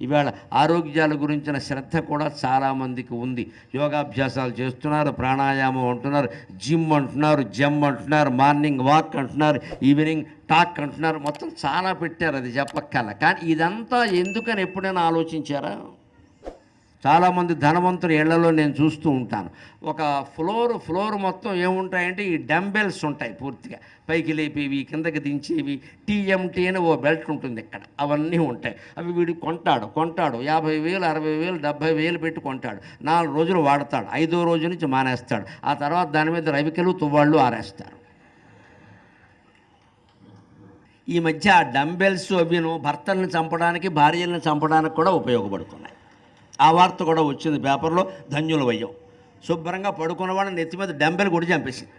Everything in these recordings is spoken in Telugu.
ఇవాళ ఆరోగ్యాల గురించిన శ్రద్ధ కూడా చాలామందికి ఉంది. యోగాభ్యాసాలు చేస్తున్నారు ప్రాణాయామం అంటున్నారు జిమ్ అంటున్నారు జమ్ అంటున్నారు మార్నింగ్ వాక్ అంటున్నారు ఈవినింగ్ టాక్ అంటున్నారు. మొత్తం చాలా పెట్టారు అది చెప్పక్కల కానీ ఇదంతా ఎందుకని ఎప్పుడైనా ఆలోచించారా? చాలామంది ధనవంతుల ఇళ్ళలో నేను చూస్తూ ఉంటాను. ఒక ఫ్లోర్ ఫ్లోర్ మొత్తం ఏముంటాయంటే ఈ డంబెల్స్ ఉంటాయి పూర్తిగా. పైకి లేపేవి కిందకి దించేవి టీఎంటీ అని ఓ బెల్ట్ ఉంటుంది ఇక్కడ. అవన్నీ ఉంటాయి. అవి వీడు కొంటాడు కొంటాడు. యాభై వేలు అరవై వేలు డెబ్భై వేలు పెట్టి కొంటాడు. నాలుగు రోజులు వాడతాడు. ఐదో రోజు నుంచి మానేస్తాడు. ఆ తర్వాత దాని మీద రవికలు తువ్వాళ్ళు ఆరేస్తారు. ఈ మధ్య ఆ డంబెల్స్ అవిను భర్తలను చంపడానికి భార్యలను చంపడానికి కూడా ఉపయోగపడుతున్నాయి. ఆ వార్త కూడా వచ్చింది పేపర్లో ధన్యుల వయ్యం. శుభ్రంగా పడుకున్న వాళ్ళని నెత్తి మీద డంబెల్ కూడా చంపేసింది.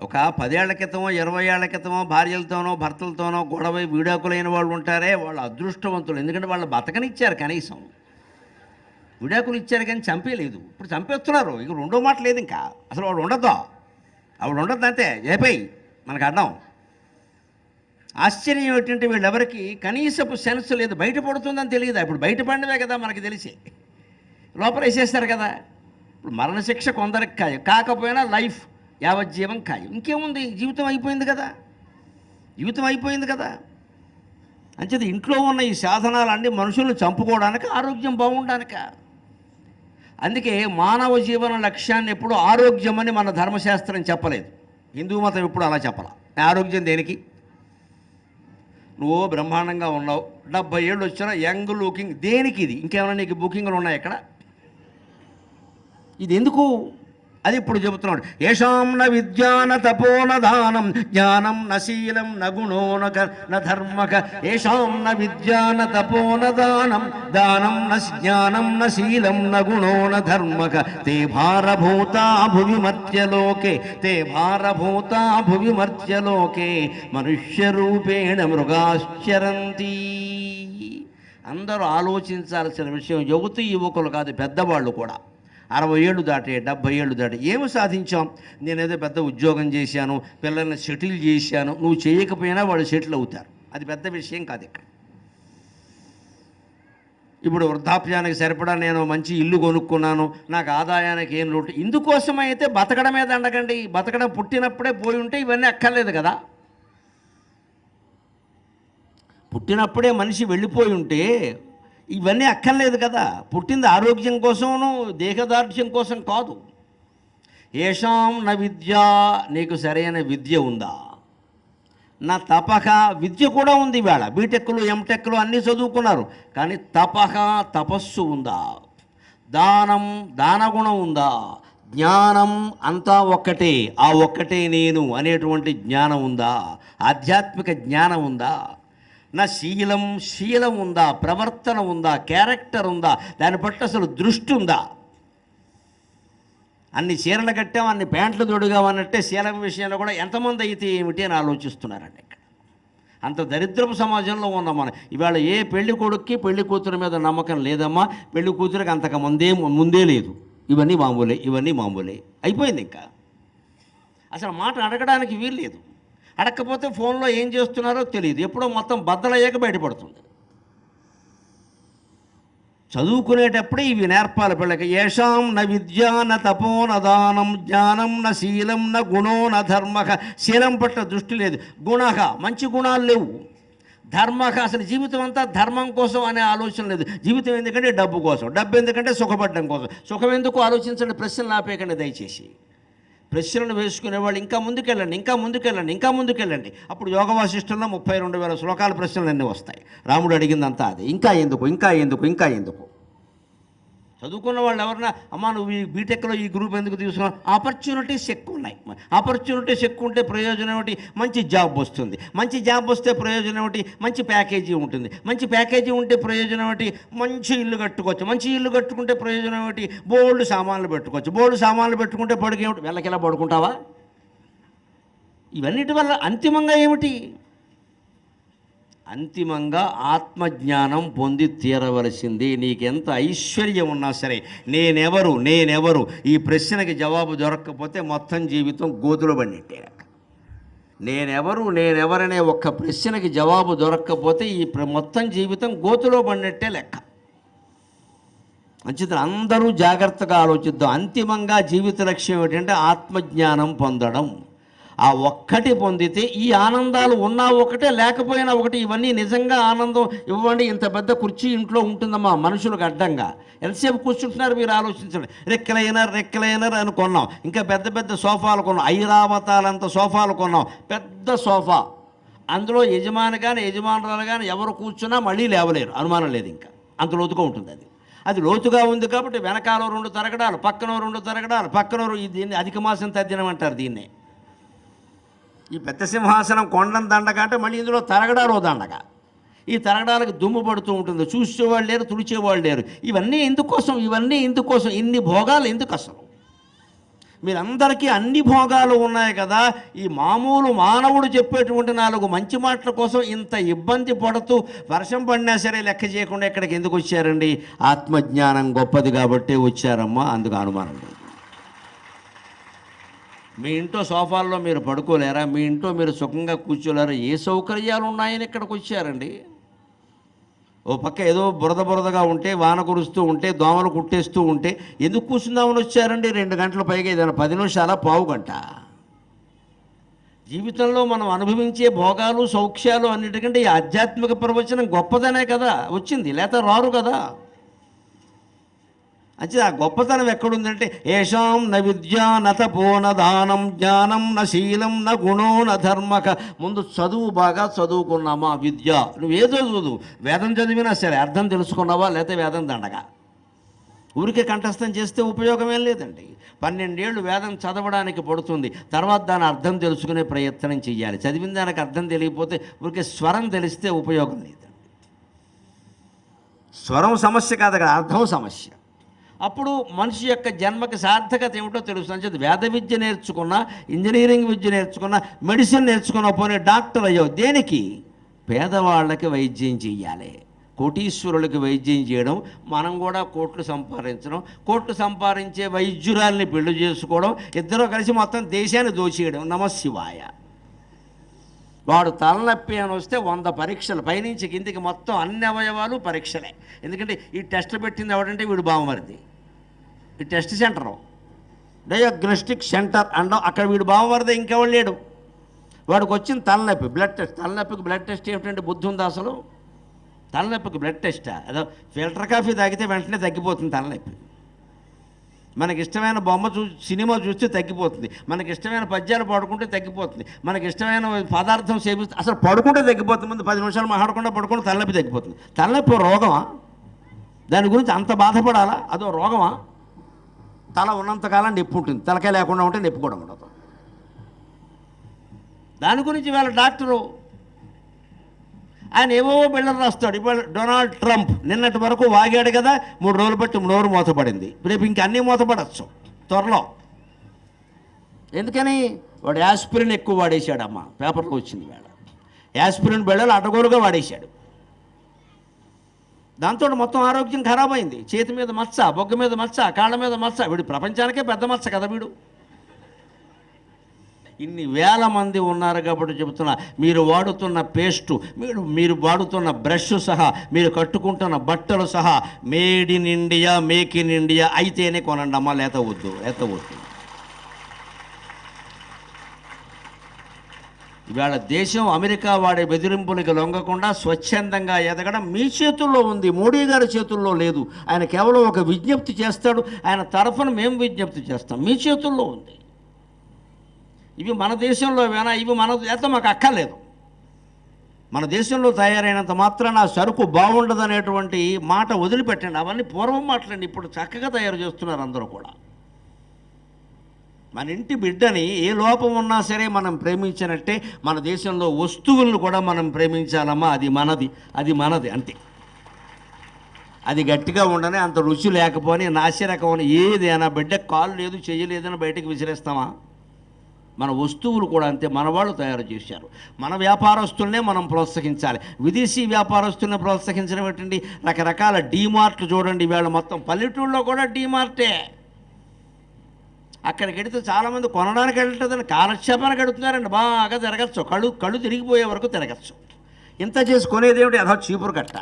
ఒక పదేళ్ళ క్రితమో ఇరవై ఏళ్ళ క్రితమో భార్యలతోనో భర్తలతోనో గొడవ విడాకులైన వాళ్ళు ఉంటారే వాళ్ళు అదృష్టవంతులు. ఎందుకంటే వాళ్ళు బతకనిచ్చారు కనీసం. విడాకులు ఇచ్చారు కానీ చంపేయలేదు. ఇప్పుడు చంపేస్తున్నారు. ఇక రెండో మాట లేదు ఇంకా. అసలు వాడు ఉండద్దు? ఆవిడ ఉండద్దు అంతే చెప్పేయి మనకు అర్థం. ఆశ్చర్యం ఏంటంటే వీళ్ళెవరికి కనీసపు సెన్స్ లేదు బయటపడుతుందని తెలియదు? ఇప్పుడు బయటపడినవే కదా మనకి తెలిసి. లోపల వేసేస్తారు కదా. ఇప్పుడు మరణశిక్ష కొందరికి ఖాయం. కాకపోయినా లైఫ్ యావజ్జీవం ఖాయం. ఇంకేముంది? జీవితం అయిపోయింది కదా. జీవితం అయిపోయింది కదా. అంచేది ఇంట్లో ఉన్న ఈ సాధనాలన్నీ మనుషులను చంపుకోవడానికి ఆరోగ్యం బాగుండడానిక అందుకే మానవ జీవన లక్ష్యాన్ని ఎప్పుడు ఆరోగ్యం అని మన ధర్మశాస్త్రం చెప్పలేదు. హిందూ మతం ఎప్పుడు అలా చెప్పాల. ఆరోగ్యం దేనికి? నువ్వు బ్రహ్మాండంగా ఉన్నావు. డెబ్బై ఏళ్ళు వచ్చినా యంగ్ లుకింగ్ దేనికి ఇది? ఇంకేమైనా నీకు బుకింగ్లు ఉన్నాయి ఇక్కడ? ఇది ఎందుకు అది ఇప్పుడు చెబుతున్నాడు. ఏషాం న విద్యాన తపోన దానం జ్ఞానం నశీలం శీలం న గుణో క- న ఏషాం న విద్యాన తపోన దానం దానం న జ్ఞానం న శీలం గుణో న ధర్మక తే భారభూతా భువి మర్త్యలోకే తే భారభూతా భువి మర్త్యలోకే మనుష్యరూపేణ మృగాశ్చరంతి. అందరూ ఆలోచించాల్సిన విషయం యువతి యువకులు కాదు పెద్దవాళ్ళు కూడా. అరవై ఏళ్ళు దాటే డెబ్బై ఏళ్ళు దాటే. ఏమి సాధించాం? నేనేదో పెద్ద ఉద్యోగం చేశాను పిల్లల్ని సెటిల్ చేశాను. నువ్వు చేయకపోయినా వాళ్ళు సెటిల్ అవుతారు. అది పెద్ద విషయం కాదు ఇక్కడ. ఇప్పుడు వృద్ధాప్యానికి సరిపడా నేను మంచి ఇల్లు కొనుక్కున్నాను నాకు ఆదాయానికి ఏం లోటు? ఇందుకోసమైతే బతకడమే దండకండి బతకడం పుట్టినప్పుడే పోయి ఉంటే ఇవన్నీ అక్కర్లేదు కదా. పుట్టినప్పుడే మనిషి వెళ్ళిపోయి ఉంటే ఇవన్నీ అక్కర్లేదు కదా. పుట్టింది ఆరోగ్యం కోసమును దేహదార్ఢ్యం కోసం కాదు. ఏషాం నా విద్య నీకు సరైన విద్య ఉందా? నా తపహ విద్య కూడా ఉంది ఇవాళ. బీటెక్లు ఎంటెక్లు అన్నీ చదువుకున్నారు. కానీ తపహ తపస్సు ఉందా? దానం దానగుణం ఉందా? జ్ఞానం అంతా ఒక్కటే. ఆ ఒక్కటే నేను అనేటువంటి జ్ఞానం ఉందా? ఆధ్యాత్మిక జ్ఞానం ఉందా? నా శీలం శీలం ఉందా ప్రవర్తన ఉందా క్యారెక్టర్ ఉందా దాని బట్టి అసలు దృష్టి ఉందా? అన్ని చీరలు కట్టాం అన్ని ప్యాంట్లు తొడుగామన్నట్టే శీలం విషయంలో కూడా ఎంతమంది అయితే ఏమిటి అని ఆలోచిస్తున్నారండి ఇక్కడ. అంత దరిద్రపు సమాజంలో ఉన్నాం మనం ఇవాళ ఏ పెళ్ళి కొడుక్కి పెళ్ళి కూతురు మీద నమ్మకం లేదమ్మా పెళ్ళి కూతురికి అంతకు ముందే ముందే లేదు. ఇవన్నీ మామూలే ఇవన్నీ మామూలే. అయిపోయింది ఇంకా. అసలు మాట అడగడానికి వీలు లేదు అడగకపోతే ఫోన్లో ఏం చేస్తున్నారో తెలియదు. ఎప్పుడో మొత్తం బద్దలయ్యాక బయటపడుతుంది. చదువుకునేటప్పుడే ఇవి నేర్పాలి పిల్లకి ఏషాం న విద్యా న తపో న దానం జ్ఞానం న శీలం న గుణో న ధర్మక శీలం పట్ల దృష్టి లేదు. గుణక మంచి గుణాలు లేవు. ధర్మక అసలు జీవితం అంతా ధర్మం కోసం అనే ఆలోచన లేదు. జీవితం ఎందుకంటే డబ్బు కోసం. డబ్బు ఎందుకంటే సుఖపడడం కోసం. సుఖం ఎందుకు? ఆలోచించండి. ప్రశ్నలు ఆపేయకండి దయచేసి. ప్రశ్నలు వేసుకునే వాళ్ళు ఇంకా ముందుకెళ్ళండి ఇంకా ముందుకెళ్ళండి ఇంకా ముందుకెళ్ళండి. అప్పుడు యోగ వాసిష్టంలో ముప్పై రెండు వేల శ్లోకాల ప్రశ్నలు అన్నీ వస్తాయి. రాముడు అడిగిందంతా అది. ఇంకా ఎందుకు ఇంకా ఎందుకు ఇంకా ఎందుకు? చదువుకున్న వాళ్ళు ఎవరన్నా అమ్మా నువ్వు ఈ బీటెక్లో ఈ గ్రూప్ ఎందుకు తీసుకున్నావు? ఆపర్చునిటీస్ ఎక్కువ ఉన్నాయి. ఆపర్చునిటీస్ ఎక్కువ ఉంటే ప్రయోజనం ఏమిటి? మంచి జాబ్ వస్తుంది. మంచి జాబ్ వస్తే ప్రయోజనం ఏమిటి? మంచి ప్యాకేజీ ఉంటుంది. మంచి ప్యాకేజీ ఉంటే ప్రయోజనం ఏమిటి? మంచి ఇల్లు కట్టుకోవచ్చు. మంచి ఇల్లు కట్టుకుంటే ప్రయోజనం ఏమిటి? బోల్డ్ సామాన్లు పెట్టుకోవచ్చు. బోల్డ్ సామాన్లు పెట్టుకుంటే పడుకేమిటి వెళ్ళకెలా పడుకుంటావా? ఇవన్నిటి వల్ల అంతిమంగా ఏమిటి? అంతిమంగా ఆత్మజ్ఞానం పొంది తీరవలసింది. నీకెంత ఐశ్వర్యం ఉన్నా సరే నేనెవరు నేనెవరు? ఈ ప్రశ్నకి జవాబు దొరక్కపోతే మొత్తం జీవితం గోతులో పడినట్టే నేనెవరు నేనెవరనే ఒక్క ప్రశ్నకి జవాబు దొరక్కపోతే ఈ ప్ర- మొత్తం జీవితం గోతులో పడినట్టే లెక్క. మంచిది అందరూ జాగ్రత్తగా ఆలోచిద్దాం. అంతిమంగా జీవిత లక్ష్యం ఏంటంటే ఆత్మజ్ఞానం పొందడం. ఆ ఒక్కటి పొందితే ఈ ఆనందాలు ఉన్నా ఒకటే లేకపోయినా ఒకటి ఇవన్నీ నిజంగా ఆనందం ఇవ్వండి. ఇంత పెద్ద కుర్చీ ఇంట్లో ఉంటుందమ్మా మనుషులకు అడ్డంగా. ఎంతసేపు కూర్చుంటున్నారు మీరు ఆలోచించండి. రెక్కలైనర్ రెక్కలైనర్ అని కొన్నాం. ఇంకా పెద్ద పెద్ద సోఫాలు కొన్నాం. ఐరావతాలంత సోఫాలు కొన్నాం. పెద్ద సోఫా. అందులో యజమాని కానీ యజమానురాలు కానీ ఎవరు కూర్చున్నా మళ్ళీ లేవలేరు. అనుమానం లేదు ఇంకా. అంత లోతుగా ఉంటుంది అది. అది లోతుగా ఉంది కాబట్టి వెనకాల రెండు తరగడాలు పక్కన రెండు తరగడాలు పక్కన దీన్ని అధిక మాసం తద్దినం అంటారు దీన్నే. ఈ పెద్ద సింహాసనం కొండం దండగా అంటే మళ్ళీ ఇందులో తరగడాలో దండగ. ఈ తరగడాలకు దుమ్ము పడుతూ ఉంటుంది. చూసేవాళ్ళు లేరు తుడిచేవాళ్ళు లేరు. ఇవన్నీ ఎందుకోసం? ఇవన్నీ ఎందుకోసం? ఇన్ని భోగాలు ఎందుకు అసలు? మీరందరికీ అన్ని భోగాలు ఉన్నాయి కదా. ఈ మామూలు మానవుడు చెప్పేటువంటి నాలుగు మంచి మాటల కోసం ఇంత ఇబ్బంది పడుతూ వర్షం పడినా సరే లెక్క చేయకుండా ఇక్కడికి ఎందుకు వచ్చారండి? ఆత్మజ్ఞానం గొప్పది కాబట్టి వచ్చారమ్మా అందుకు అనుమానం లేదు. మీ ఇంట్లో సోఫాల్లో మీరు పడుకోలేరా? మీ ఇంట్లో మీరు సుఖంగా కూర్చోలేరా? ఏ సౌకర్యాలు ఉన్నాయని ఇక్కడికి వచ్చారండి? ఓ పక్క ఏదో బురద బురదగా ఉంటే వాన కురుస్తూ ఉంటే దోమలు కుట్టేస్తూ ఉంటే ఎందుకు కూర్చుందామని వచ్చారండి? రెండు గంటల పైగా ఏదైనా పది నిమిషాల పావు గంట. జీవితంలో మనం అనుభవించే భోగాలు సౌఖ్యాలు అన్నిటికంటే ఈ ఆధ్యాత్మిక ప్రవచనం గొప్పదనే కదా? వచ్చింది లేత రారు కదా? అంటే ఆ గొప్పతనం ఎక్కడుందంటే ఏషాం న విద్య న తపో న దానం జ్ఞానం న శీలం న గుణో న ధర్మక. ముందు చదువు బాగా చదువుకున్నామా విద్య? నువ్వేదో చదువు వేదం చదివినా సరే అర్థం తెలుసుకున్నావా లేకపోతే వేదం దండగా? ఊరికే కంఠస్థం చేస్తే ఉపయోగం ఏం లేదండి. పన్నెండేళ్ళు వేదం చదవడానికి పడుతుంది. తర్వాత దాని అర్థం తెలుసుకునే ప్రయత్నం చేయాలి చదివిన దానికి అర్థం తెలియకపోతే ఊరికే స్వరం తెలిస్తే ఉపయోగం లేదండి. స్వరం సమస్య కాదు కదా అర్థం సమస్య. అప్పుడు మనిషి యొక్క జన్మకి సార్థకత ఏమిటో తెలుస్తుంది. చేతి వేద విద్య నేర్చుకున్నా ఇంజనీరింగ్ విద్య నేర్చుకున్నా మెడిసిన్ నేర్చుకున్నా పోనీ డాక్టర్ అయ్యో దేనికి? పేదవాళ్ళకి వైద్యం చేయాలి కోటీశ్వరులకి వైద్యం చేయడం మనం కూడా కోట్లు సంపాదించడం కోట్లు సంపాదించే వైద్యురాల్ని పెళ్ళి చేసుకోవడం ఇద్దరు కలిసి మొత్తం దేశాన్ని దోచేయడం. నమశివాయ వాడు తలనొప్పి అని వస్తే వంద పరీక్షలు పైనుంచి కిందికి మొత్తం అన్ని అవయవాలు పరీక్షలే. ఎందుకంటే ఈ టెస్ట్ పెట్టింది ఎవడంటే వీడు బావమరిది. ఈ టెస్ట్ సెంటరు. డయాగ్నోస్టిక్ సెంటర్ అండం అక్కడ వీడు బావవరద ఇంకెవడు లేడు. వాడికి వచ్చిన తలనొప్పి బ్లడ్ టెస్ట్ తలనొప్పికి బ్లడ్ టెస్ట్ ఏమిటంటే బుద్ధి ఉందా అసలు? తలనొప్పికి బ్లడ్ టెస్టా ఏదో ఫిల్టర్ కాఫీ తాగితే వెంటనే తగ్గిపోతుంది తలనొప్పి. మనకి ఇష్టమైన బొమ్మ చూ సినిమా చూస్తే తగ్గిపోతుంది. మనకి ఇష్టమైన పద్యాలు పాడుకుంటే తగ్గిపోతుంది. మనకి ఇష్టమైన పదార్థం సేవిస్తే అసలు పడుకుంటే తగ్గిపోతుంది. ముందు పది నిమిషాలు మాట్లాడకుండా పడుకుంటే తలనొప్పి తగ్గిపోతుంది. తలనొప్పి రోగమా? దాని గురించి అంత బాధపడాలా? అదో రోగమా? తల ఉన్నంతకాలం నొప్పి ఉంటుంది తలకాయ లేకుండా ఉంటే నొప్పి కూడా ఉండదు. దాని గురించి వాళ్ళ డాక్టరు ఆయన ఏవో బిళ్ళలు రాస్తాడు. ఇప్పుడు డొనాల్డ్ ట్రంప్ నిన్నటి వరకు వాగాడు కదా మూడు రోజులు బట్టి నోరు మూతపడింది రేపు ఇంక అన్నీ మూతపడచ్చు త్వరలో. ఎందుకని? వాడు యాస్పిరిన్ ఎక్కువ వాడేశాడమ్మా. పేపర్లో వచ్చింది వేళ. యాస్పిరిన్ బిళ్ళలు అటగోరుగా వాడేశాడు. దాంతో మొత్తం ఆరోగ్యం ఖరాబ్ అయింది చేతి మీద మచ్చ బొగ్గ మీద మచ్చ కాళ్ళ మీద మచ్చ. వీడు ప్రపంచానికే పెద్ద మచ్చ కదా వీడు. ఇన్ని వేల మంది ఉన్నారు కాబట్టి చెబుతున్నా మీరు వాడుతున్న పేస్టు మీరు మీరు వాడుతున్న బ్రష్ సహా మీరు కట్టుకుంటున్న బట్టలు సహా made in India make in India అయితేనే కొనండి అమ్మా లేత వద్దు లేత వద్దు. ఇవాళ దేశం అమెరికా వాడే బెదిరింపులకి లొంగకుండా స్వచ్ఛందంగా ఎదగడం మీ చేతుల్లో ఉంది. మోడీ గారి చేతుల్లో లేదు. ఆయన కేవలం ఒక విజ్ఞప్తి చేస్తాడు. ఆయన తరఫున మేము విజ్ఞప్తి చేస్తాం. మీ చేతుల్లో ఉంది. ఇవి మన దేశంలో వేనా? ఇవి మన చేత మాకు అక్కర్లేదు. మన దేశంలో తయారైనంత మాత్రాన ఆ సరుకు బాగుండదనేటువంటి మాట వదిలిపెట్టండి. అవన్నీ పూర్వం మాట్లాడండి. ఇప్పుడు చక్కగా తయారు చేస్తున్నారు అందరూ కూడా. మన ఇంటి బిడ్డని ఏ లోపం ఉన్నా సరే మనం ప్రేమించినట్టే మన దేశంలో వస్తువులను కూడా మనం ప్రేమించాలమ్మా. అది మనది అది మనది అంతే. అది గట్టిగా ఉండని అంత రుచి లేకపోని నాసిరకం ఏదైనా బిడ్డ కాలు లేదు చేయలేదని బయటకు విసిరేస్తామా? మన వస్తువులు కూడా అంతే మన వాళ్ళు తయారు చేశారు. మన వ్యాపారస్తులనే మనం ప్రోత్సహించాలి. విదేశీ వ్యాపారస్తుల్ని ప్రోత్సహించడం ఏంటండి? రకరకాల డీమార్ట్లు చూడండి వీళ్ళు మొత్తం పల్లెటూళ్ళలో కూడా డీమార్టే. అక్కడికి వెడితే చాలామంది కొనడానికి వెళ్ళట్లేదని కాలక్షేపానికి అడుగుతున్నారండి. బాగా తిరగచ్చు. కళ్ళు కళ్ళు తిరిగిపోయే వరకు తిరగచ్చు. ఇంత చేసి కొనేది ఏమిటి? అదో చీపురు కట్ట.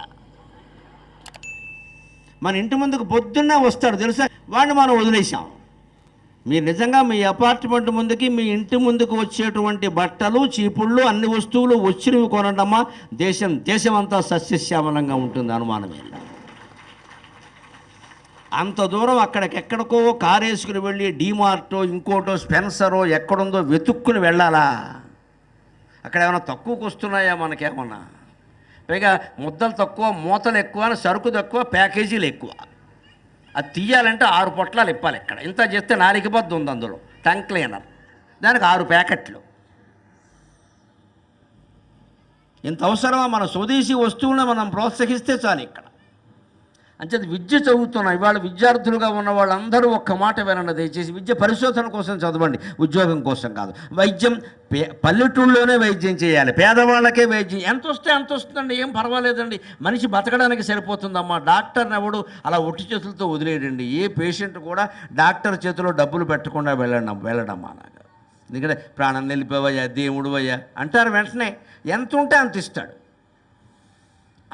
మన ఇంటి ముందుకు పొద్దున్నే వస్తాడు తెలుసా? వాడిని మనం వదిలేసాం మీరు నిజంగా మీ అపార్ట్మెంట్ ముందుకి మీ ఇంటి ముందుకు వచ్చేటువంటి బట్టలు చీపుళ్ళు అన్ని వస్తువులు వచ్చినవి కొనడమ్మా. దేశం దేశం అంతా సస్యశ్యామలంగా ఉంటుంది అనుమానమే. అంత దూరం అక్కడికెక్కడికో కారు వేసుకుని వెళ్ళి డీమార్టో ఇంకోటో స్పెన్సరో ఎక్కడుందో వెతుక్కుని వెళ్ళాలా? అక్కడ ఏమైనా తక్కువకు వస్తున్నాయా మనకేమన్నా? పైగా ముద్దలు తక్కువ మూతలు ఎక్కువ సరుకు తక్కువ ప్యాకేజీలు ఎక్కువ. అది తీయాలంటే ఆరు పొట్లాలు ఇప్పాలి ఇక్కడ. ఇంత చేస్తే నాలుగు బద్దు ఉంది అందులో. Tongue cleaner. దానికి ఆరు ప్యాకెట్లు. ఇంత అవసరమా? మన స్వదేశీ వస్తువులను మనం ప్రోత్సహిస్తే చాలు ఇక్కడ. అంచేది విద్య చదువుతున్న ఇవాళ విద్యార్థులుగా ఉన్న వాళ్ళందరూ ఒక్క మాట వినండి దయచేసి. విద్య పరిశోధన కోసం చదవండి ఉద్యోగం కోసం కాదు. వైద్యం పే పల్లెటూళ్ళలోనే వైద్యం చేయాలి పేదవాళ్ళకే వైద్యం. ఎంత వస్తే అంత వస్తుందండి ఏం పర్వాలేదండి. మనిషి బతకడానికి సరిపోతుందమ్మా. డాక్టర్ని ఎవడు అలా ఒట్టి చేతులతో వదిలేయండి ఏ పేషెంట్ కూడా డాక్టర్ చేతిలో డబ్బులు పెట్టకుండా వెళ్ళడం వెళ్ళడమ్మా అలాగా ఎందుకంటే ప్రాణం నిలిపేవయ్యా దేవుడు అయ్యా అంటారు వెంటనే. ఎంత ఉంటే అంత ఇస్తాడు.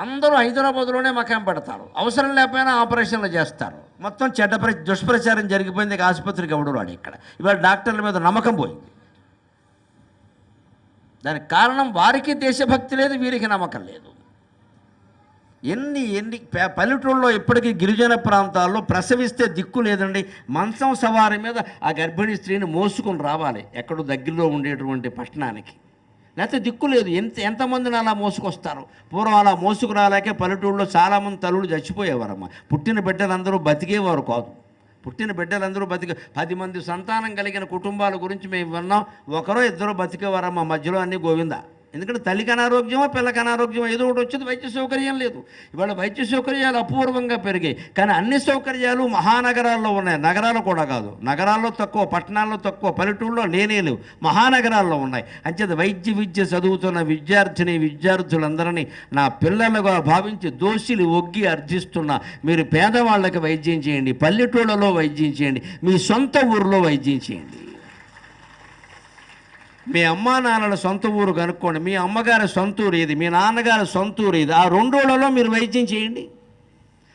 అందరూ హైదరాబాద్లోనే మకాం పెడతారు. అవసరం లేకపోయినా ఆపరేషన్లు చేస్తారు. మొత్తం చెడ్డ దుష్ప్రచారం జరిగిపోయింది ఆసుపత్రికి ఎవడు రాడు ఇక్కడ. ఇవాళ డాక్టర్ల మీద నమ్మకం పోయింది. దానికి కారణం వారికి దేశభక్తి లేదు వీరికి నమ్మకం లేదు. ఎన్ని ఎన్ని పల్లెటూళ్ళలో ఇప్పటికీ గిరిజన ప్రాంతాల్లో ప్రసవిస్తే దిక్కు లేదండి. మంచం సవారి మీద ఆ గర్భిణీ స్త్రీని మోసుకొని రావాలి. ఎక్కడో దగ్గరలో ఉండేటువంటి పట్టణానికి. లేకపోతే దిక్కు లేదు. ఎంత ఎంతమందిని అలా మోసుకొస్తారు? పూర్వం అలా మోసుకురాలేకే పల్లెటూళ్ళలో చాలామంది తల్లులు చచ్చిపోయేవారమ్మ. పుట్టిన బిడ్డలందరూ బతికేవారు కాదు. పుట్టిన బిడ్డలందరూ బతికే పది మంది సంతానం కలిగిన కుటుంబాల గురించి మేము విన్నాం. ఒకరో ఇద్దరు బతికేవారమ్మ మధ్యలో అన్ని గోవిందా. ఎందుకంటే తల్లికి అనారోగ్యమో పిల్లకి అనారోగ్యమో ఏదో ఒకటి వచ్చేది వైద్య సౌకర్యం లేదు. ఇవాళ వైద్య సౌకర్యాలు అపూర్వంగా పెరిగాయి. కానీ అన్ని సౌకర్యాలు మహానగరాల్లో ఉన్నాయి. నగరాలు కూడా కాదు. నగరాల్లో తక్కువ పట్టణాల్లో తక్కువ పల్లెటూళ్ళలో లేనే లేవు. మహానగరాల్లో ఉన్నాయి. అంచేత వైద్య విద్య చదువుతున్న విద్యార్థిని విద్యార్థులందరినీ నా పిల్లలుగా భావించి దోషులు ఒగ్గి అర్జిస్తున్న మీరు పేదవాళ్ళకి వైద్యం చేయండి. పల్లెటూళ్ళలో వైద్యం చేయండి. మీ సొంత ఊరిలో వైద్యం చేయండి. మీ అమ్మా నాన్నల సొంత ఊరు కనుక్కోండి. మీ అమ్మగారి సొంత ఊరు ఇది మీ నాన్నగారి సొంత ఊరు ఇది ఆ రెండోళ్ళలో మీరు వైద్యం చేయండి.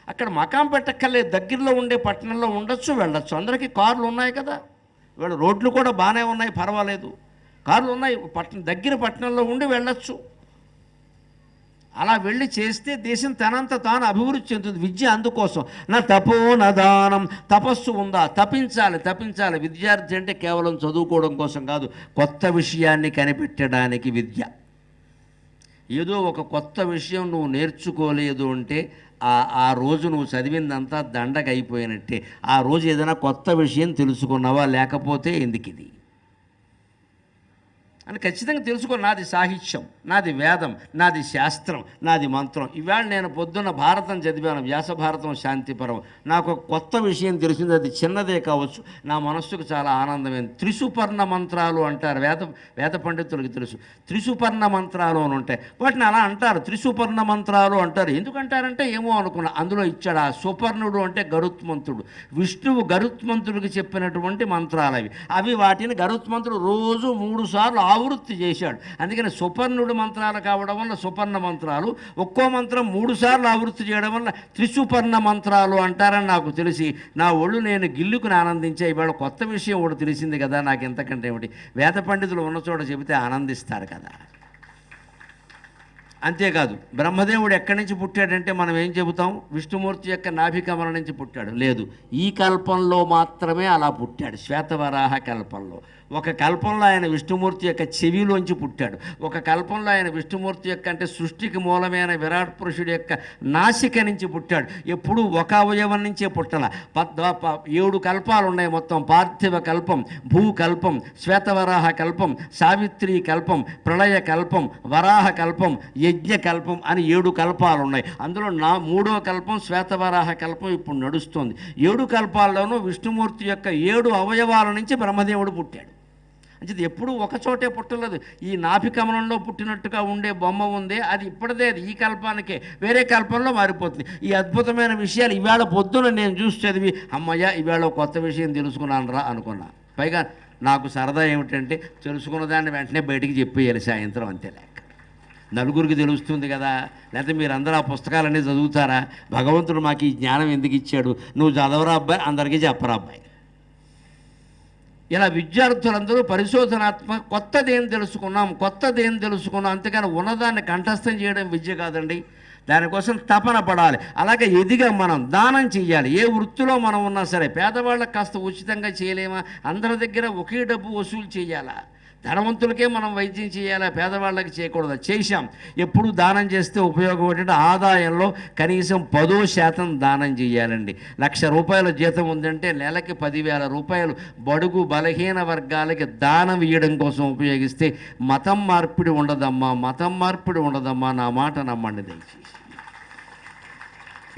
అక్కడ మకాం పెట్టక్కర్లేదు. దగ్గరలో ఉండే పట్టణంలో ఉండొచ్చు వెళ్ళొచ్చు. అందరికీ కార్లు ఉన్నాయి కదా. వీళ్ళు రోడ్లు కూడా బాగానే ఉన్నాయి పర్వాలేదు. కార్లు ఉన్నాయి. పట్టణ దగ్గర పట్టణంలో ఉండి వెళ్ళొచ్చు. అలా వెళ్ళి చేస్తే దేశం తనంత తాను అభివృద్ధి చెందుతుంది విద్య అందుకోసం. నా తపో నా దానం తపస్సు ఉందా? తపించాలి తపించాలి. విద్యార్థి అంటే కేవలం చదువుకోవడం కోసం కాదు కొత్త విషయాన్ని కనిపెట్టడానికి విద్య. ఏదో ఒక కొత్త విషయం నువ్వు నేర్చుకోలేదు అంటే ఆ ఆ రోజు నువ్వు చదివిందంతా దండగ అయిపోయినట్టే ఆ రోజు ఏదైనా కొత్త విషయం తెలుసుకున్నావా? లేకపోతే ఎందుకు ఇది అని ఖచ్చితంగా తెలుసుకో నాది సాహిత్యం నాది వేదం నాది శాస్త్రం నాది మంత్రం. ఇవాళ నేను పొద్దున్న భారతం చదివాను వ్యాస భారతం శాంతిపరం. నాకు ఒక కొత్త విషయం తెలిసింది అది చిన్నదే కావచ్చు. నా మనస్సుకు చాలా ఆనందమైంది. త్రిసుపర్ణ మంత్రాలు అంటారు వేద వేద పండితులకు తెలుసు. త్రిసుపర్ణ మంత్రాలు అని ఉంటాయి. వాటిని అలా అంటారు త్రిసుపర్ణ మంత్రాలు అంటారు. ఎందుకంటారంటే ఏమో అనుకున్నా. అందులో ఇచ్చాడు ఆ సుపర్ణుడు అంటే గరుత్మంతుడు. విష్ణువు గరుత్మంతుడికి చెప్పినటువంటి మంత్రాలు అవి. అవి వాటిని గరుత్మంతుడు రోజు మూడు సార్లు ఆవృత్తి చేశాడు. అందుకని సుపర్ణుడు మంత్రాలు కావడం వల్ల సుపర్ణ మంత్రాలు ఒక్కో మంత్రం మూడు సార్లు ఆవృత్తి చేయడం వల్ల త్రిసుపర్ణ మంత్రాలు అంటారని నాకు తెలిసి నా ఒళ్ళు నేను గిల్లుకుని ఆనందించే ఇవాళ కొత్త విషయం ఒకటి తెలిసింది కదా నాకు ఎంతకంటే ఏమిటి? వేద పండితులు ఉన్న చోట చెబితే ఆనందిస్తారు కదా. అంతేకాదు బ్రహ్మదేవుడు ఎక్కడి నుంచి పుట్టాడంటే మనం ఏం చెబుతాం? విష్ణుమూర్తి యొక్క నాభికమల నుంచి పుట్టాడు. లేదు ఈ కల్పంలో మాత్రమే అలా పుట్టాడు శ్వేతవరాహ కల్పంలో. ఒక కల్పంలో ఆయన విష్ణుమూర్తి యొక్క చెవిలోంచి పుట్టాడు. ఒక కల్పంలో ఆయన విష్ణుమూర్తి యొక్క అంటే సృష్టికి మూలమైన విరాట్ పురుషుడి యొక్క నాసిక నుంచి పుట్టాడు. ఎప్పుడూ ఒక అవయవం నుంచే పుట్టల. పద్ ప- ఏడు కల్పాలు ఉన్నాయి మొత్తం. పార్థివ కల్పం భూకల్పం శ్వేతవరాహ కల్పం సావిత్రి కల్పం ప్రళయ కల్పం వరాహ కల్పం యజ్ఞ కల్పం అని ఏడు కల్పాలు ఉన్నాయి. అందులో నా మూడో కల్పం శ్వేతవరాహ కల్పం ఇప్పుడు నడుస్తుంది. ఏడు కల్పాల్లోనూ విష్ణుమూర్తి యొక్క ఏడు అవయవాల నుంచి బ్రహ్మదేవుడు పుట్టాడు. అంటే ఎప్పుడు ఒక చోటే పుట్టలేదు. ఈ నాభికమలంలో పుట్టినట్టుగా ఉండే బొమ్మ ఉంది అది ఇప్పటిదే అది ఈ కల్పానికే వేరే కల్పంలో మారిపోతుంది. ఈ అద్భుతమైన విషయాలు ఇవాళ పొద్దున నేను చూసి చదివి అమ్మయ్య ఈవేళ కొత్త విషయం తెలుసుకున్నాను రా అనుకున్నా. పైగా నాకు సరదా ఏమిటంటే తెలుసుకున్న దాన్ని వెంటనే బయటికి చెప్పేయాలి సాయంత్రం అంతే లేక. నలుగురికి తెలుస్తుంది కదా లేకపోతే మీరందరూ ఆ పుస్తకాలన్నీ చదువుతారా? భగవంతుడు మాకు ఈ జ్ఞానం ఎందుకు ఇచ్చాడు? నువ్వు చదవరా అబ్బాయి? అందరికీ చెప్పరా అబ్బాయి. ఇలా విద్యార్థులందరూ పరిశోధనాత్మక కొత్తది ఏం తెలుసుకున్నాం కొత్తది ఏం తెలుసుకున్నాం అంతేకాని ఉన్నదాన్ని కంఠస్థం చేయడం విద్య కాదండి. దానికోసం తపన పడాలి. అలాగే ఎదిగా మనం దానం చేయాలి ఏ వృత్తిలో మనం ఉన్నా సరే పేదవాళ్ళకి కాస్త ఉచితంగా చేయలేమా? అందరి దగ్గర ఒకే డబ్బు వసూలు చేయాలా? ధనవంతులకే మనం వైద్యం చేయాలా? పేదవాళ్ళకి చేయకూడదు? చేశాం. ఎప్పుడు దానం చేస్తే ఉపయోగం ఏంటంటే ఆదాయంలో కనీసం పదో శాతం దానం చేయాలండి. లక్ష రూపాయల జీతం ఉందంటే నెలకి పదివేల రూపాయలు బడుగు బలహీన వర్గాలకి దానం ఇవ్వడం కోసం ఉపయోగిస్తే మతం మార్పిడి ఉండదమ్మా మతం మార్పిడి ఉండదమ్మా నా మాట నమ్మండి దయచేసి.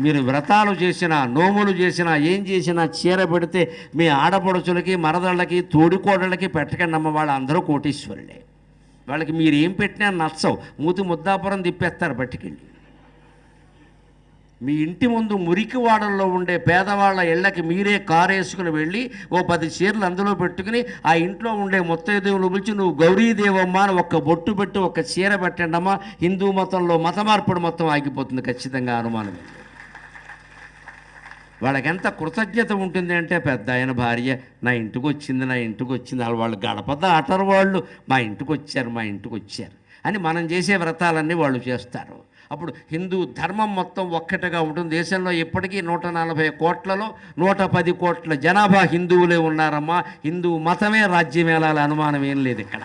మీరు వ్రతాలు చేసినా నోములు చేసినా ఏం చేసినా చీర పెడితే మీ ఆడపడుచులకి మరదళ్ళకి తోడికోడళ్ళకి పెట్టకండి అమ్మ వాళ్ళు అందరూ కోటీశ్వరులే. వాళ్ళకి మీరు ఏం పెట్టినా నచ్చవు. మూతి ముద్దాపురం తిప్పేస్తారు పట్టుకెళ్ళి మీ ఇంటి ముందు మురికి వాడల్లో ఉండే పేదవాళ్ళ ఇళ్ళకి మీరే కారు వేసుకుని వెళ్ళి ఓ పది చీరలు అందులో పెట్టుకుని ఆ ఇంట్లో ఉండే ముత్తైదేవులు పిలిచి నువ్వు గౌరీదేవమ్మ అని ఒక్క బొట్టు పెట్టి ఒక్క చీర పెట్టండమ్మా. హిందూ మతంలో మత మార్పుడు మొత్తం ఆగిపోతుంది ఖచ్చితంగా అనుమానం వాళ్ళకి ఎంత కృతజ్ఞత ఉంటుంది అంటే పెద్ద ఆయన భార్య నా ఇంటికి వచ్చింది నా ఇంటికి వచ్చింది వాళ్ళు వాళ్ళు గడప దాటరు వాళ్ళు. మా ఇంటికి వచ్చారు మా ఇంటికి వచ్చారు అని మనం చేసే వ్రతాలన్నీ వాళ్ళు చేస్తారు. అప్పుడు హిందూ ధర్మం మొత్తం ఒక్కటిగా ఉంటుంది. దేశంలో ఇప్పటికీ నూట నలభై కోట్లలో నూట పది కోట్ల జనాభా హిందువులే ఉన్నారమ్మా. హిందూ మతమే రాజ్యమేళాల అనుమానం ఏం లేదు ఇక్కడ.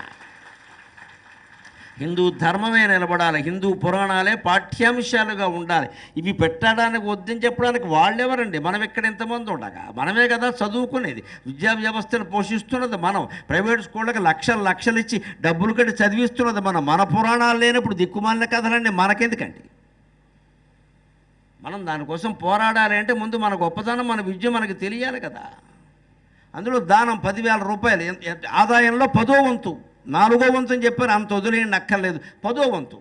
హిందూ ధర్మమే నిలబడాలి హిందూ పురాణాలే పాఠ్యాంశాలుగా ఉండాలి. ఇవి పెట్టడానికి వద్దని చెప్పడానికి వాళ్ళెవరండి? మనం ఇక్కడ ఇంతమంది ఉండగా మనమే కదా చదువుకునేది. విద్యా వ్యవస్థను పోషిస్తున్నది మనం. ప్రైవేట్ స్కూళ్ళకి లక్షలు లక్షలు ఇచ్చి డబ్బులు కట్టి చదివిస్తున్నది మనం. మన పురాణాలు లేనప్పుడు దిక్కుమాలిన కథలన్నీ మనకెందుకండి? మనం దానికోసం పోరాడాలి అంటే ముందు మన గొప్పతనం మన విద్య మనకి తెలియాలి కదా. అందులో దానం పదివేల రూపాయలు ఎంత- ఎంత- ఆదాయంలో పదో వంతు. నాలుగో వంతు అని చెప్పారు అంత వదిలేయండి అక్కర్లేదు పదో వంతు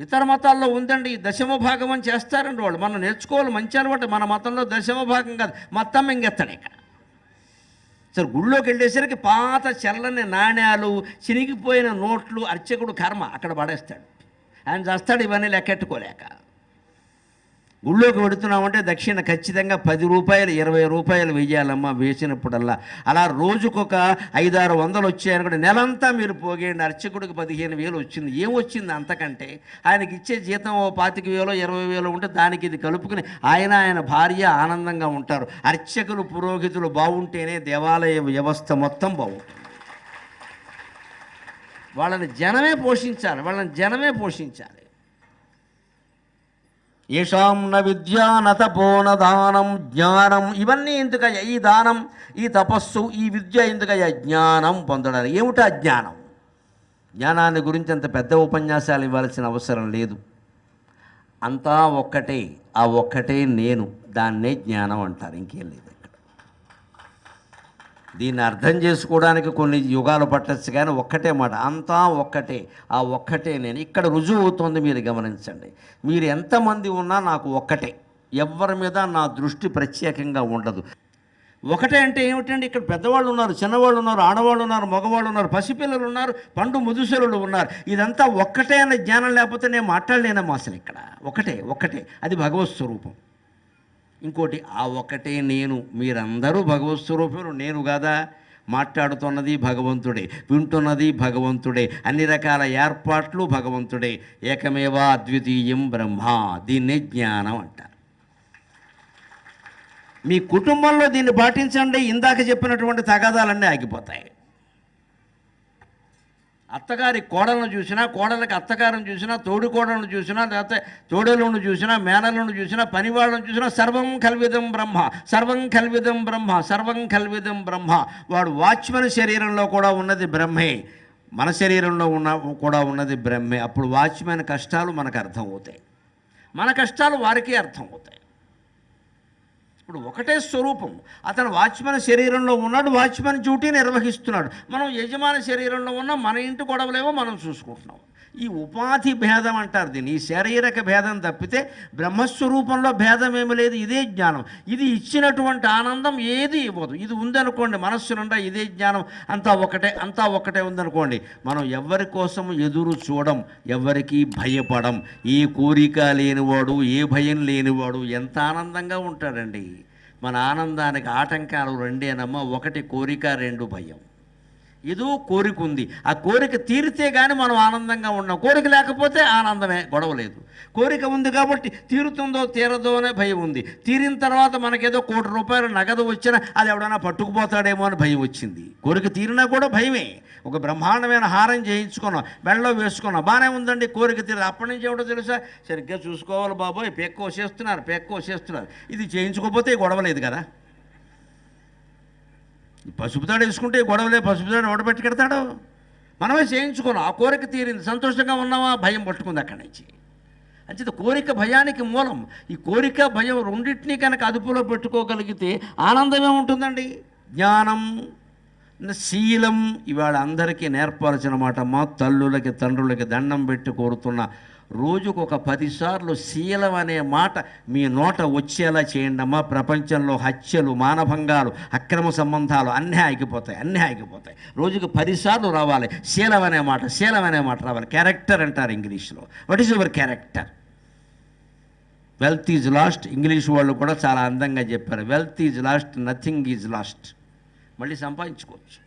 ఇతర మతాల్లో ఉందండి ఈ దశమ భాగం అని చేస్తారండి వాళ్ళు. మనం నేర్చుకోవాలి మంచి అలవాటు. మన మతంలో దశమ భాగం కాదు. మొత్తం మింగెత్తాడు ఇక్కడ సరే గుళ్ళోకి వెళ్ళేసరికి పాత చెల్లని నాణ్యాలు చినిగిపోయిన నోట్లు అర్చకుడు కర్మ అక్కడ పడేస్తాడు. ఆయన చేస్తాడు ఇవన్నీ లెక్కెట్టుకోలేక. గుళ్ళోకి పెడుతున్నామంటే దక్షిణ ఖచ్చితంగా పది రూపాయలు ఇరవై రూపాయలు వేయాలమ్మా వేసినప్పుడల్లా. అలా రోజుకొక ఐదారు వందలు వచ్చాయనుకుంటే నెలంతా మీరు పోగేయండి. అర్చకుడికి పదిహేను వేలు వచ్చింది. ఏం వచ్చింది అంతకంటే? ఆయనకి ఇచ్చే జీతం ఓ పాతిక వేలో ఇరవై వేలు ఉంటే దానికి ఇది కలుపుకుని ఆయన ఆయన భార్య ఆనందంగా ఉంటారు. అర్చకులు పురోహితులు బాగుంటేనే దేవాలయ వ్యవస్థ మొత్తం బాగుంటుంది వాళ్ళని జనమే పోషించాలి. వాళ్ళని జనమే పోషించాలి. ఏషాం న విద్యా నతపోన దానం జ్ఞానం. ఇవన్నీ ఎందుకయ్యా? ఈ దానం ఈ తపస్సు ఈ విద్య ఎందుకయ్యా? జ్ఞానం పొందడానికి ఏమిటా జ్ఞానం? జ్ఞానాన్ని గురించి అంత పెద్ద ఉపన్యాసాలు ఇవ్వాల్సిన అవసరం లేదు. అంతా ఒక్కటే ఆ ఒక్కటే నేను దాన్నే జ్ఞానం అంటారు. ఇంకేం లేదు. దీన్ని అర్థం చేసుకోవడానికి కొన్ని యుగాలు పట్టచ్చు కానీ ఒక్కటే మాట. అంతా ఒక్కటే. ఆ ఒక్కటే నేను. ఇక్కడ రుజువు అవుతోంది మీరు గమనించండి. మీరు ఎంతమంది ఉన్నా నాకు ఒక్కటే. ఎవరి మీద నా దృష్టి ప్రత్యేకంగా ఉండదు. ఒకటే అంటే ఏమిటండి? ఇక్కడ పెద్దవాళ్ళు ఉన్నారు చిన్నవాళ్ళు ఉన్నారు ఆడవాళ్ళు ఉన్నారు మగవాళ్ళు ఉన్నారు పసిపిల్లలు ఉన్నారు పండు ముదుసరులు ఉన్నారు. ఇదంతా ఒక్కటే అనే జ్ఞానం లేకపోతే నేను మాట్లాడలేనమ్మా అసలు ఇక్కడ. ఒకటే ఒక్కటే అది భగవత్ స్వరూపం. ఇంకోటి ఆ ఒక్కటే నేను. మీరందరూ భగవత్ స్వరూపులు. నేను కదా? మాట్లాడుతున్నది భగవంతుడే వింటున్నది భగవంతుడే అన్ని రకాల ఏర్పాట్లు భగవంతుడే. ఏకమేవా అద్వితీయం బ్రహ్మ? దీన్నే జ్ఞానం అంటారు. మీ కుటుంబంలో దీన్ని పాటించండి. ఇందాక చెప్పినటువంటి తగాదాలన్నీ ఆగిపోతాయి. అత్తగారి కోడలను చూసినా కోడలకి అత్తగారిని చూసినా తోడు కోడలను చూసినా లేకపోతే తోడలను చూసినా మేనలను చూసినా పనివాళ్ళను చూసినా సర్వం కల్విదం బ్రహ్మ సర్వం కల్విదం బ్రహ్మ సర్వం కల్విదం బ్రహ్మ. వాడు వాచ్మెన్ శరీరంలో కూడా ఉన్నది బ్రహ్మే. మన శరీరంలో ఉన్న కూడా ఉన్నది బ్రహ్మే. అప్పుడు వాచ్మెన్ కష్టాలు మనకు అర్థమవుతాయి మన కష్టాలు వారికి అర్థం అవుతాయి. ఇప్పుడు ఒకటే స్వరూపం. అతను వాచ్మెన్ శరీరంలో ఉన్నాడు వాచ్మెన్ డ్యూటీ నిర్వహిస్తున్నాడు. మనం యజమాని శరీరంలో ఉన్న మన ఇంటి గొడవలేమో మనం చూసుకుంటున్నాం. ఈ ఉపాధి భేదం అంటారు దీన్ని. ఈ శారీరక భేదం తప్పితే బ్రహ్మస్వరూపంలో భేదం ఏమి లేదు ఇదే జ్ఞానం. ఇది ఇచ్చినటువంటి ఆనందం ఏది ఇవ్వదు. ఇది ఉందనుకోండి మనస్సు నిండా ఇదే జ్ఞానం. అంతా ఒకటే అంతా ఒకటే ఉందనుకోండి మనం ఎవరి కోసం ఎదురు చూడం ఎవరికి భయపడం. ఏ కోరిక లేనివాడు ఏ భయం లేనివాడు ఎంత ఆనందంగా ఉంటాడండి. మన ఆనందానికి ఆటంకాలు రెండేనమ్మా ఒకటి కోరిక రెండు భయం. ఏదో కోరిక ఉంది. ఆ కోరిక తీరితే కానీ మనం ఆనందంగా ఉన్నాం. కోరిక లేకపోతే ఆనందమే గొడవ లేదు. కోరిక ఉంది కాబట్టి తీరుతుందో తీరదో అనే భయం ఉంది. తీరిన తర్వాత మనకేదో కోటి రూపాయలు నగదు వచ్చినా అది ఎవడైనా పట్టుకుపోతాడేమో అని భయం వచ్చింది. కోరిక తీరినా కూడా భయమే. ఒక బ్రహ్మాండమైన హారం చేయించుకున్నాం. మెడలో వేసుకున్నాం. బాగానే ఉందండి కోరిక తీరు. అప్పటి నుంచి ఎవడో తెలుసా? సరిగ్గా చూసుకోవాలి బాబోయ్. పెక్కువ వచ్చేస్తున్నారు పెక్కువ వచ్చేస్తున్నారు ఇది చేయించుకోకపోతే గొడవ లేదు కదా. ఈ పసుపు వేసుకుంటే గొడవలే పసుపు తాడు ఓడబెట్టి కడతాడు. మనమే చేయించుకున్నాం ఆ కోరిక తీరింది. సంతోషంగా ఉన్నామా భయం పట్టుకుంది అక్కడి నుంచి. అంచేత కోరిక భయానికి మూలం. ఈ కోరిక భయం రెండింటినీ కనుక అదుపులో పెట్టుకోగలిగితే ఆనందమే ఉంటుందండి. జ్ఞానం శీలం ఇవాళ అందరికీ నేర్పాల్సిన మాట. మా తల్లులకి తండ్రులకి దండం పెట్టి కోరుతున్న రోజుకు ఒక పదిసార్లు శీలం అనే మాట మీ నోట వచ్చేలా చేయండి అమ్మా. ప్రపంచంలో హత్యలు మానభంగాలు అక్రమ సంబంధాలు అన్నీ ఆగిపోతాయి అన్నీ ఆగిపోతాయి. రోజుకు పదిసార్లు రావాలి. శీలం అనే మాట శీలం అనే మాట రావాలి. క్యారెక్టర్ అంటారు ఇంగ్లీష్లో. What is your character wealth is lost English వాళ్ళు కూడా చాలా అందంగా చెప్పారు. Wealth is lost nothing is lost మళ్ళీ సంపాదించుకోవచ్చు.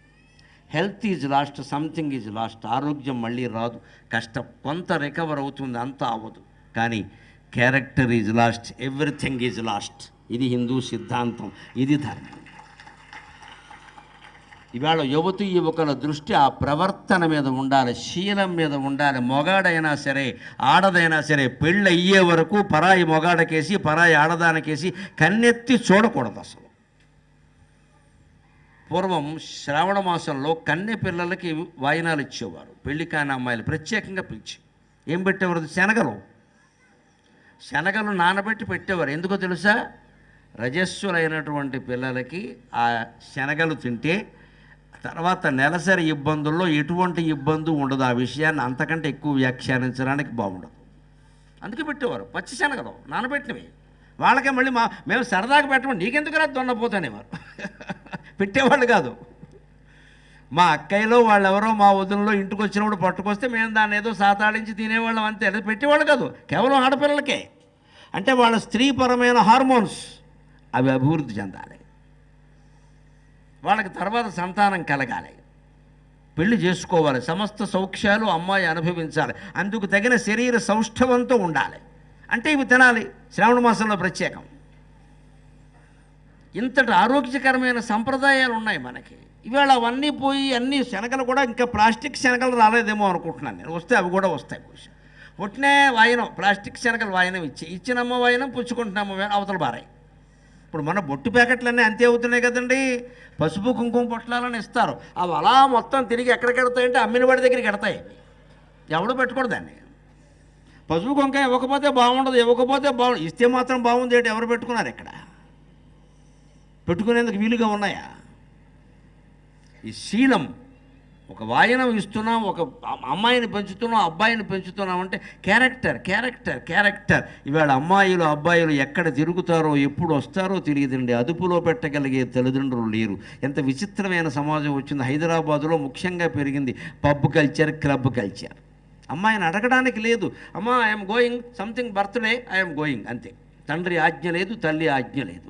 Health is lost something is lost ఆరోగ్యం మళ్ళీ రాదు. కష్టం కొంత రికవర్ అవుతుంది అంతా అవ్వదు. కానీ character is lost everything is lost. ఇది హిందూ సిద్ధాంతం ఇది ధర్మం. ఇవాళ యువతి యువకుల దృష్టి ఆ ప్రవర్తన మీద ఉండాలి శీలం మీద ఉండాలి. మొగాడైనా సరే ఆడదైనా సరే పెళ్ళి అయ్యే వరకు పరాయి మొగాడకేసి పరాయి ఆడదానికేసి కన్నెత్తి చూడకూడదు అసలు. పూర్వం శ్రావణ మాసంలో కన్నె పిల్లలకి వాయినాలు ఇచ్చేవారు. పెళ్ళి కాని అమ్మాయిలు ప్రత్యేకంగా పిలిచి. ఏం పెట్టేవారు శనగలు? శనగలు నానబెట్టి పెట్టేవారు. ఎందుకో తెలుసా? రజస్సులైనటువంటి పిల్లలకి ఆ శనగలు తింటే తర్వాత నెలసరి ఇబ్బందుల్లో ఎటువంటి ఇబ్బంది ఉండదు. ఆ విషయాన్ని అంతకంటే ఎక్కువ వ్యాఖ్యానించడానికి బాగుండదు. అందుకే పెట్టేవారు. పచ్చి శనగలు నానబెట్టినవి. వాళ్ళకే మళ్ళీ మా మేము సరదాగా పెట్టమని నీకెందుకు రా దొండపోతానేవారు పెట్టేవాళ్ళు కాదు. మా అక్కయ్యలో వాళ్ళెవరో మా వదినలో ఇంటికి వచ్చినప్పుడు పట్టుకొస్తే మేము దాన్ని ఏదో సాతాడించి తినేవాళ్ళం అంతే. అది పెట్టేవాళ్ళు కాదు. కేవలం ఆడపిల్లలకే. అంటే వాళ్ళ స్త్రీపరమైన హార్మోన్స్ అవి అభివృద్ధి చెందాలి. వాళ్ళకి తర్వాత సంతానం కలగాలి. పెళ్ళి చేసుకోవాలి. సమస్త సౌఖ్యాలు అమ్మాయి అనుభవించాలి. అందుకు తగిన శరీర సౌష్ఠవంతో ఉండాలి. అంటే ఇవి తినాలి. శ్రావణ మాసంలో ప్రత్యేకం. ఇంతటి ఆరోగ్యకరమైన సంప్రదాయాలు ఉన్నాయి మనకి. ఇవాళ అవన్నీ పోయి అన్ని శనగలు కూడా ఇంకా ప్లాస్టిక్ శనగలు రాలేదేమో అనుకుంటున్నాను నేను. వస్తే అవి కూడా వస్తాయి బహుశా. పుట్టినే వాయనం ప్లాస్టిక్ శనగలు వాయనం ఇచ్చి ఇచ్చినమ్మ వాయనం పుచ్చుకుంటున్నాము వా- అవతల బారాయి ఇప్పుడు మన బొట్టు ప్యాకెట్లన్నీ అంతే అవుతున్నాయి కదండి. పసుపు కుంకుమ పొట్లాలని ఇస్తారు. అవి అలా మొత్తం తిరిగి ఎక్కడికి ఎడతాయంటే అమ్మిన వాడి దగ్గరికి ఎడతాయి ఎవడు పెట్టుకోడు దాన్ని. పసుపు కుంక ఇవ్వకపోతే బాగుండదు ఇవ్వకపోతే బాగుండదు ఇస్తే మాత్రం బాగుంది ఏంటి? ఎవరు పెట్టుకున్నారు ఇక్కడ? పెట్టుకునేందుకు వీలుగా ఉన్నాయా? ఈ శీలం ఒక వాయనం ఇస్తున్నాం ఒక అమ్మాయిని పెంచుతున్నాం అబ్బాయిని పెంచుతున్నాం అంటే క్యారెక్టర్ క్యారెక్టర్ క్యారెక్టర్. ఇవాళ అమ్మాయిలు అబ్బాయిలు ఎక్కడ తిరుగుతారో ఎప్పుడు వస్తారో తెలియదండి. అదుపులో పెట్టగలిగే తల్లిదండ్రులు లేరు. ఎంత విచిత్రమైన సమాజం వచ్చింది. హైదరాబాదులో ముఖ్యంగా పెరిగింది పబ్ కల్చర్ క్లబ్ కల్చర్. అమ్మాయిని అడగడానికి లేదు. అమ్మా I'm going something birthday I'm going అంతే. తండ్రి ఆజ్ఞ లేదు తల్లి ఆజ్ఞ లేదు.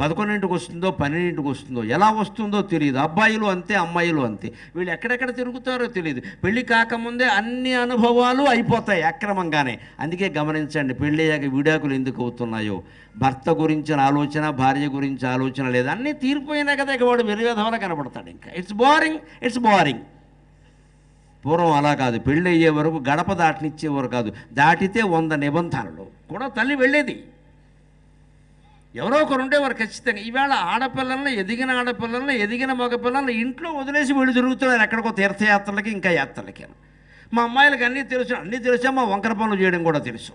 పదకొండింటికి వస్తుందో పన్నెండింటికి వస్తుందో ఎలా వస్తుందో తెలియదు అబ్బాయిలు అంతే అమ్మాయిలు అంతే. వీళ్ళు ఎక్కడెక్కడ తిరుగుతారో తెలియదు పెళ్ళి కాకముందే అన్ని అనుభవాలు అయిపోతాయి అక్రమంగానే. అందుకే గమనించండి పెళ్ళి అయ్యాక విడాకులు ఎందుకు అవుతున్నాయో? భర్త గురించిన ఆలోచన భార్య గురించి ఆలోచన లేదు. అన్నీ తీరిపోయినా కదా ఇక వాడు వెలువేధవలా కనబడతాడు ఇంకా. ఇట్స్ బోరింగ్ ఇట్స్ బోరింగ్ పూర్వం అలా కాదు. పెళ్ళి అయ్యే వరకు గడప దాటనిచ్చేవారు కాదు. దాటితే వంద నిబంధనలు. కూడా తల్లి వెళ్ళేది. ఎవరో ఒకరు ఉండేవారు ఖచ్చితంగా. ఈవేళ ఆడపిల్లల్ని ఎదిగిన ఆడపిల్లల్ని ఎదిగిన మగపిల్లల్ని ఇంట్లో వదిలేసి వీళ్ళు తిరుగుతున్నారు ఎక్కడికో తీర్థయాత్రలకి ఇంకా యాత్రలకి మా అమ్మాయిలకి అన్నీ తెలుసు అన్నీ తెలుసా మా వంకర పనులు చేయడం కూడా తెలుసు.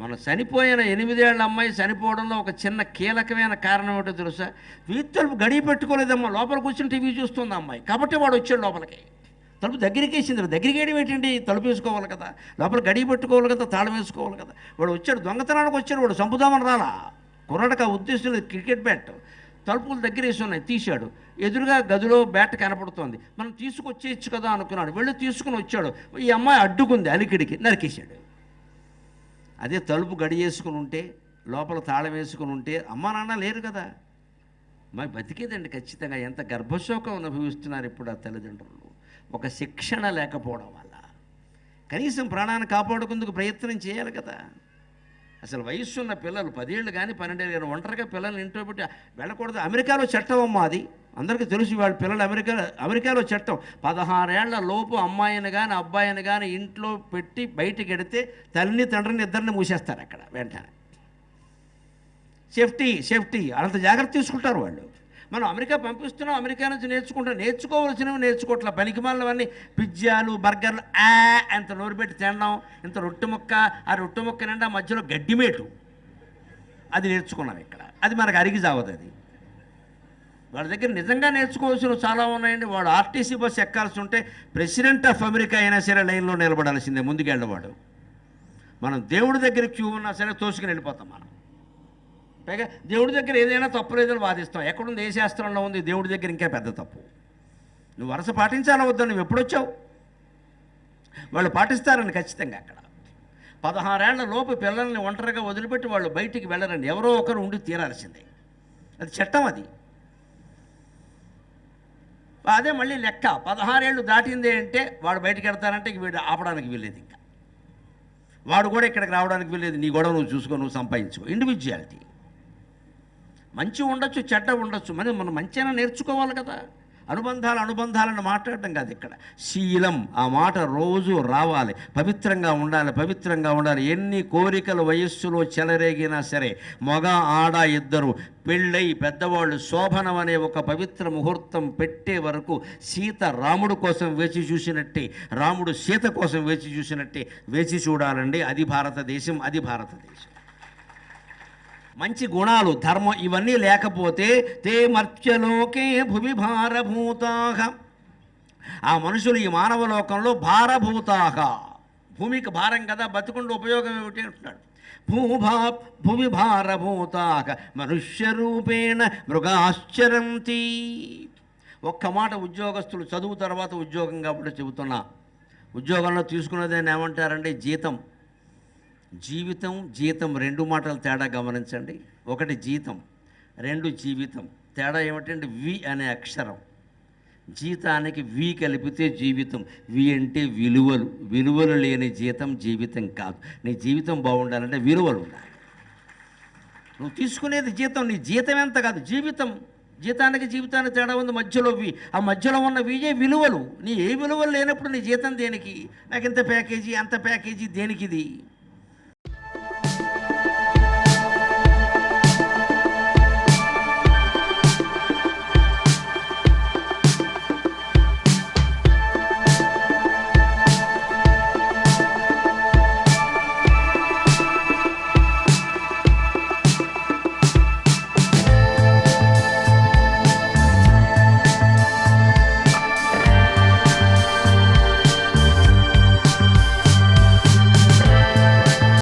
మన చనిపోయిన ఎనిమిదేళ్ళ అమ్మాయి చనిపోవడంలో ఒక చిన్న కీలకమైన కారణం ఏమిటో తెలుసా? వీధి గడియ పెట్టుకోలేదమ్మా లోపల కూర్చొని టీవీ చూస్తుంది అమ్మాయి. కాబట్టి వాడు వచ్చాడు లోపలికి. తలుపు దగ్గరికి వేసింది దగ్గరికి వేయడం ఏంటండి? తలుపు వేసుకోవాలి కదా. లోపల గడి పెట్టుకోవాలి కదా. తాళం వేసుకోవాలి కదా. వాడు వచ్చాడు దొంగతనానికి వచ్చాడు వాడు చంపుదామని రాలా. కుర్రాడికి ఆ ఉద్దేశం లేదు క్రికెట్ బ్యాట్ తలుపులు దగ్గర వేసి ఉన్నాయి తీశాడు. ఎదురుగా గదిలో బ్యాట్ కనపడుతోంది. మనం తీసుకొచ్చేయచ్చు కదా అనుకున్నాడు. వెళ్ళి తీసుకుని వచ్చాడు. ఈ అమ్మాయి అడ్డుకుంది అలికిడికి నరికేశాడు. అదే తలుపు గడియేసుకుని ఉంటే లోపల తాళం వేసుకుని ఉంటే అమ్మా నాన్న లేరు కదా. మరి బతికేదండి ఖచ్చితంగా. ఎంత గర్భశోకం అనుభవిస్తున్నారు ఇప్పుడు ఆ తల్లిదండ్రులు. ఒక శిక్షణ లేకపోవడం వల్ల. కనీసం ప్రాణాన్ని కాపాడుకుందుకు ప్రయత్నం చేయాలి కదా. అసలు వయస్సు ఉన్న పిల్లలు పదేళ్ళు కానీ పన్నెండేళ్ళు కానీ ఒంటరిగా పిల్లల్ని ఇంట్లో పెట్టి వెళ్ళకూడదు. అమెరికాలో చట్టం అమ్మా అది. అందరికీ తెలుసు వాళ్ళ పిల్లలు అమెరికా అమెరికాలో చట్టం. పదహారేళ్ళ లోపు అమ్మాయిని కానీ అబ్బాయిని కానీ ఇంట్లో పెట్టి బయటికి ఎడితే తల్లిని తండ్రిని ఇద్దరిని మూసేస్తారు అక్కడ వెంటనే. Safety safety. అంత జాగ్రత్త తీసుకుంటారు వాళ్ళు. మనం అమెరికా పంపిస్తున్నాం అమెరికా నుంచి నేర్చుకుంటాం నేర్చుకోవాల్సినవి నేర్చుకోవట్లే. పనికిమాలవన్నీ పిజ్జాలు బర్గర్లు ఆ అంత నోరు పెట్టి తినడం ఇంత రొట్టె ముక్క ఆ రొట్టె ముక్క నిండా మధ్యలో గడ్డిమేటు. అది నేర్చుకున్నాం ఇక్కడ. అది మనకు అరిగి చావదు అది. వాళ్ళ దగ్గర నిజంగా నేర్చుకోవాల్సినవి చాలా ఉన్నాయండి. వాడు ఆర్టీసీ బస్సు ఎక్కాల్సి ఉంటే ప్రెసిడెంట్ ఆఫ్ అమెరికా అయినా సరే లైన్లో నిలబడాల్సిందే ముందుకెళ్ళవాడు. మనం దేవుడి దగ్గర క్యూ ఉన్నా సరే తోసుకుని వెళ్ళిపోతాం మనం. పైగా దేవుడి దగ్గర ఏదైనా తప్పు లేదని వాదిస్తాం. ఎక్కడుంది? ఏ శాస్త్రంలో ఉంది? దేవుడి దగ్గర ఇంకా పెద్ద తప్పు. నువ్వు వరుస పాటించాలా వద్దా? నువ్వు ఎప్పుడొచ్చావు వాళ్ళు పాటిస్తారని ఖచ్చితంగా అక్కడ. పదహారేళ్ళ లోపు పిల్లల్ని ఒంటరిగా వదిలిపెట్టి వాళ్ళు బయటికి వెళ్ళరండి ఎవరో ఒకరు ఉండి తీరాల్సిందే. అది చట్టం అది. అదే మళ్ళీ లెక్క. పదహారేళ్ళు దాటింది అంటే వాడు బయటికి వెళ్తానంటే వీడు ఆపడానికి వీల్లేదు ఇంకా. వాడు కూడా ఇక్కడికి రావడానికి వీల్లేదు. నీ గొడవ నువ్వు చూసుకో నువ్వు సంపాదించుకో. ఇండివిజువాలిటీ మంచి ఉండొచ్చు చెడ్డ ఉండొచ్చు. మరి మనం మంచిగా నేర్చుకోవాలి కదా. అనుబంధాలు అనుబంధాలను మాట్లాడటం కాదు ఇక్కడ. శీలం ఆ మాట రోజు రావాలి. పవిత్రంగా ఉండాలి పవిత్రంగా ఉండాలి. ఎన్ని కోరికలు వయస్సులో చెలరేగినా సరే మగ ఆడ ఇద్దరు పెళ్ళై పెద్దవాళ్ళు శోభనం అనే ఒక పవిత్ర ముహూర్తం పెట్టే వరకు సీత రాముడు కోసం వేచి చూసినట్టే రాముడు సీత కోసం వేచి చూసినట్టే వేచి చూడాలండి. అది భారతదేశం అది భారతదేశం. మంచి గుణాలు ధర్మం ఇవన్నీ లేకపోతే తే మర్త్యలోకే భువి భారభూతాహ ఆ మనుషులు ఈ మానవ లోకంలో భారభూతాహ భూమికి భారం కదా బతుకుండా ఉపయోగం ఏమిటి అంటున్నాడు. భూభా భువి భారభూతాహ మనుష్య రూపేణ మృగాశ్చరంతి. ఒక్క మాట ఉద్యోగస్తులు చదువు తర్వాత ఉద్యోగం కాబట్టి చెబుతున్నా. ఉద్యోగంలో తీసుకున్నదాన్ని ఏమంటారంటే జీతం. జీవితం జీతం రెండు మాటలు తేడా గమనించండి. ఒకటి జీతం రెండు జీవితం. తేడా ఏమిటంటే వి అనే అక్షరం. జీతానికి వి కలిపితే జీవితం. వి అంటే విలువలు. విలువలు లేని జీతం జీవితం కాదు. నీ జీవితం బాగుండాలంటే విలువలు ఉండాలి. నువ్వు తీసుకునేది జీతం. నీ జీతం ఎంత కాదు? జీవితం. జీతానికి జీవితానికి తేడా ఉంది. మధ్యలో వి. ఆ మధ్యలో ఉన్న విజే విలువలు. నీ ఏ విలువలు లేనప్పుడు నీ జీతం దేనికి? నాకు ఇంత ప్యాకేజీ అంత ప్యాకేజీ దేనికిది?